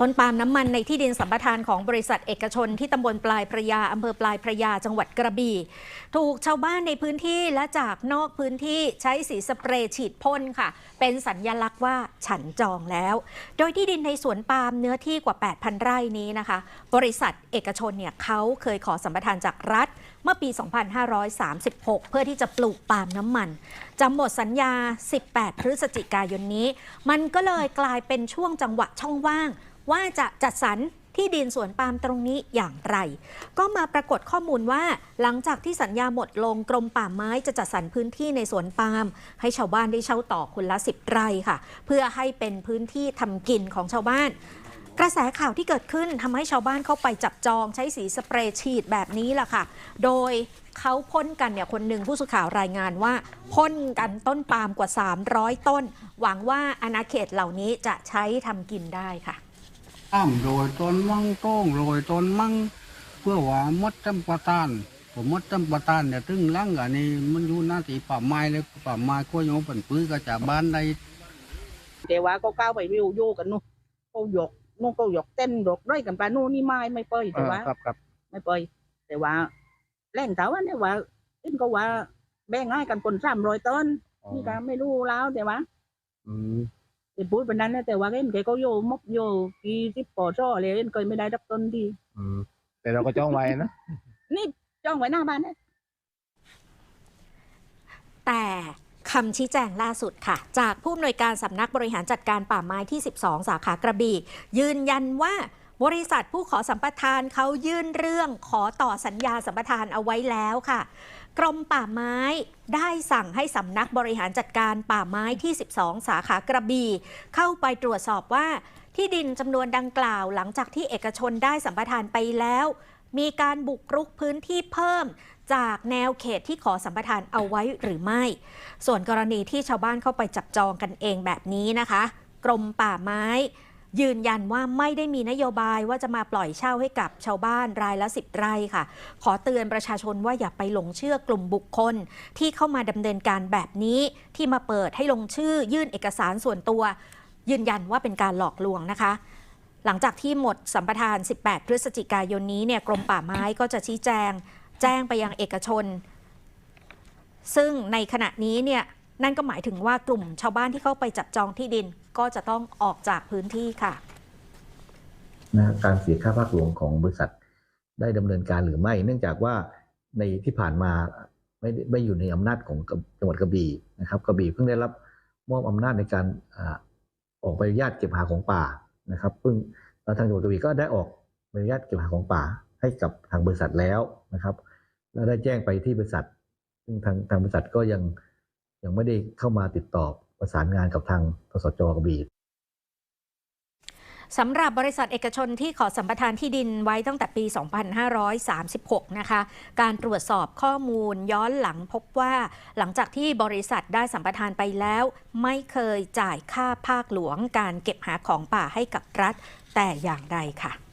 ต้นปาล์มน้ำมันในที่ดินสัมปทานของบริษัทเอกชนที่ตำบลปลายพระยาอำเภอปลายพระยาจังหวัดกระบี่ ถูกชาวบ้านในพื้นที่และจากนอกพื้นที่ใช้สีสเปรย์ฉีดพ่นค่ะ เป็นสัญญลักษณ์ว่าฉันจองแล้ว โดยที่ดินในสวนปาล์มเนื้อที่กว่า 8,000 ไร่นี้นะคะ บริษัทเอกชนเนี่ยเขาเคยขอสัมปทานจากรัฐเมื่อปี 2536 เพื่อที่จะปลูกปาล์มน้ำมันจะหมดสัญญา 18 พฤศจิกายนนี้ มันก็เลยกลายเป็นช่วงจังหวะช่องว่าง ว่าจะจัดสรรที่ดินสวนปาล์มตรงนี้อย่างไร ก็มาปรากฏข้อมูลว่า หลังจากที่สัญญาหมดลงกรมป่าไม้จะจัดสรรพื้นที่ในสวนปาล์มให้ชาวบ้านได้เช่าต่อคนละ10ไร่ค่ะ เพื่อให้เป็นพื้นที่ทำกินของชาวบ้าน กระแสข่าวที่เกิดขึ้นทำให้ชาวบ้านเข้าไปจับจองใช้สีสเปรย์ฉีดแบบนี้แหละค่ะ โดยเขาพ่นกันเนี่ยคนหนึ่งผู้สื่อข่าวรายงานว่าพ่นกันต้นปาล์มกว่า 300 ต้น หวังว่าอาณาเขตเหล่านี้จะใช้ทำกินได้ค่ะ อ้ามโรยต้นมั่งโต้งโรยต้นมั่งเพื่อว่ามดจำปะตานผมมดจำปะตานเนี่ยตึงล่างอันนี้มันอยู่หน้าที่ป่าไม้เลยป่าไม้ก็โยงเป็นปื้อก็จะบ้านในแต่ว่าก็ก้าวไปวิวโยกันนู่นก็ยกนู่นก็ยกเต้นยกด้วยกันไปนู่นนี่ไม่ไม่เปยแต่ว่าครับครับไม่เปยแต่ว่าแรงเถาว่าเนี่ยว่าขึ้นก็ว่าแบ่งให้กันคนสามร้อยต้นนี่ก็ไม่รู้แล้วแต่ว่า อืมแต่ พูดแบบนั้นนะแต่ว่าเห็นแกก็โยมบโยกี่สิบปอช่อเลยเห็นเคยไม่ได้รับต้นดีอืมแต่เราก็จ้องไว้นะ นี่จ้องไว้หน้าบ้านนะแต่คำชี้แจงล่าสุดค่ะ จากผู้อำนวยการสำนักบริหารจัดการป่าไม้ที่ 12 สาขากระบี่ยืนยันว่าบริษัทผู้ขอสัมปทานเขายื่นเรื่องขอต่อสัญญาสัมปทานเอาไว้แล้วค่ะ กรมป่าไม้ได้สั่งให้สำนักบริหารจัดการป่าไม้ที่ 12 สาขากระบี่ เข้าไปตรวจสอบว่าที่ดินจำนวนดังกล่าวหลังจากที่เอกชนได้สัมปทานไปแล้ว มีการบุกรุกพื้นที่เพิ่มจากแนวเขตที่ขอสัมปทานเอาไว้หรือไม่ ส่วนกรณีที่ชาวบ้านเข้าไปจับจองกันเองแบบนี้นะคะ กรมป่าไม้ ยืนยันว่าไม่ได้มีนโยบายว่าจะมาปล่อยเช่าให้กับชาวบ้านรายละสิบไร่ค่ะ ขอเตือนประชาชนว่าอย่าไปหลงเชื่อกลุ่มบุคคล ที่เข้ามาดำเนินการแบบนี้ที่มาเปิดให้ลงชื่อยื่นเอกสารส่วนตัว ยืนยันว่าเป็นการหลอกลวงนะคะหลังจากที่หมดสัมปทาน 18 พฤศจิกายนนี้เนี่ยกรมป่าไม้ก็จะชี้แจง แจ้งไปยังเอกชน ซึ่งในขณะนี้เนี่ย นั่นก็หมายถึงว่ากลุ่มชาวบ้านที่เข้าไปจับจองที่ดินก็จะต้องออกจากพื้นที่ค่ะนะการเสียค่าภาคหลวงของบริษัทได้ดำเนินการหรือไม่ เนื่องจากว่าในที่ผ่านมาไม่ไม่อยู่ในอำนาจของจังหวัดกระบี่นะครับกระบี่เพิ่งได้รับมอบอำนาจในการอออกใบอนุญาตเก็บหาของป่านะครับเพิ่งแล้วทางจังหวัดกระบี่ก็ได้ออกใบอนุญาตเก็บหาของป่าให้กับทางบริษัทแล้วนะครับ แล้วได้แจ้งไปที่บริษัทซึ่งทางทางบริษัทก็ยัง ยังไม่ได้เข้ามาติดต่อประสานงานกับทางทสจกระบี่สำหรับบริษัทเอกชนที่ขอสัมปทานที่ดินไว้ตั้งแต่ปี 2536 นะคะ การตรวจสอบข้อมูลย้อนหลังพบว่า หลังจากที่บริษัทได้สัมปทานไปแล้ว ไม่เคยจ่ายค่าภาคหลวงการเก็บหาของป่าให้กับรัฐแต่อย่างใดค่ะ